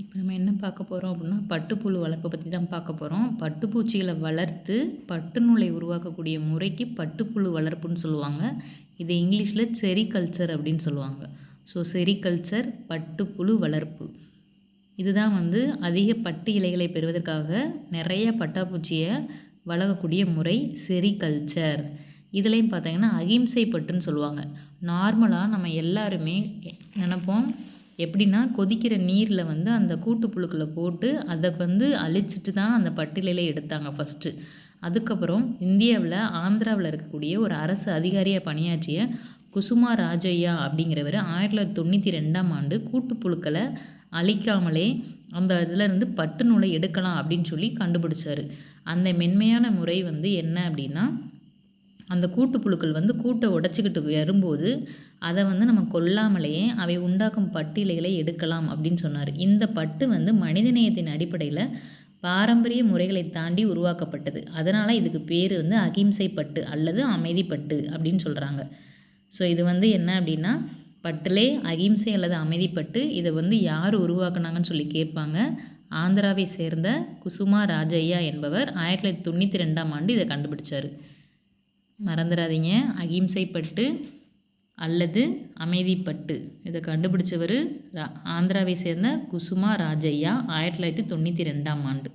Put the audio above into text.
இப்போ நம்ம என்ன பார்க்க போகிறோம் அப்படின்னா பட்டுப்புழு வளர்ப்பை பற்றி தான் பார்க்க போகிறோம் பட்டுப்பூச்சிகளை வளர்த்து பட்டு நூலை உருவாக்கக்கூடிய முறைக்கு பட்டுப்புழு வளர்ப்புன்னு சொல்லுவாங்க. இது இங்கிலீஷில் செரிகல்ச்சர் அப்படின்னு சொல்லுவாங்க. ஸோ செரிகல்ச்சர் பட்டுப்புழு வளர்ப்பு. இதுதான் வந்து அதிக பட்டு இலைகளை பெறுவதற்காக நிறைய பட்டாப்பூச்சியை வளரக்கூடிய முறை செரிகல்ச்சர். இதுலேயும் பார்த்தீங்கன்னா அகிம்சை பட்டுன்னு சொல்லுவாங்க. நார்மலாக நம்ம எல்லாருமே நினப்போம் எப்படின்னா கொதிக்கிற நீரில் வந்து அந்த கூட்டுப்புழுக்களை போட்டு அதை வந்து அழிச்சிட்டு தான் அந்த பட்டியலில் எடுத்தாங்க ஃபஸ்ட்டு அதுக்கப்புறம் இந்தியாவில் ஆந்திராவில் இருக்கக்கூடிய ஒரு அரசு அதிகாரியாக பணியாற்றிய குசுமா ராஜையா அப்படிங்கிறவர் ஆயிரத்தி தொள்ளாயிரத்தி தொண்ணூற்றி ரெண்டாம் ஆண்டு கூட்டுப்புழுக்களை அழிக்காமலே அந்த இதிலேருந்து பட்டு நூலை எடுக்கலாம் அப்படின்னு சொல்லி கண்டுபிடிச்சார். அந்த மென்மையான முறை வந்து என்ன அப்படின்னா அந்த கூட்டுப்புழுக்கள் வந்து கூட்டை உடச்சிக்கிட்டு வரும்போது அதை வந்து நம்ம கொல்லாமலேயே அவை உண்டாக்கும் பட்டு இலைகளை எடுக்கலாம் அப்படின்னு சொன்னார். இந்த பட்டு வந்து மனிதநேயத்தின் அடிப்படையில் பாரம்பரிய முறைகளை தாண்டி உருவாக்கப்பட்டது. அதனால் இதுக்கு பேர் வந்து அகிம்சை பட்டு அல்லது அமைதி பட்டு அப்படின்னு சொல்கிறாங்க ஸோ இது வந்து என்ன அப்படின்னா பட்டிலே அகிம்சை அல்லது அமைதிப்பட்டு இதை வந்து யார் உருவாக்குனாங்கன்னு சொல்லி கேட்பாங்க. ஆந்திராவை சேர்ந்த குசுமா ராஜையா என்பவர் ஆயிரத்தி தொள்ளாயிரத்தி தொண்ணூற்றி ரெண்டாம் ஆண்டு இதை கண்டுபிடிச்சார். மறந்துடாதீங்க அகிம்சைப்பட்டு அல்லது அமைதிப்பட்டு. இதை கண்டுபிடிச்சவர் ஆந்திராவை சேர்ந்த குசுமா ராஜையா ஆயிரத்தி தொள்ளாயிரத்தி தொண்ணூற்றி ரெண்டாம் ஆண்டு.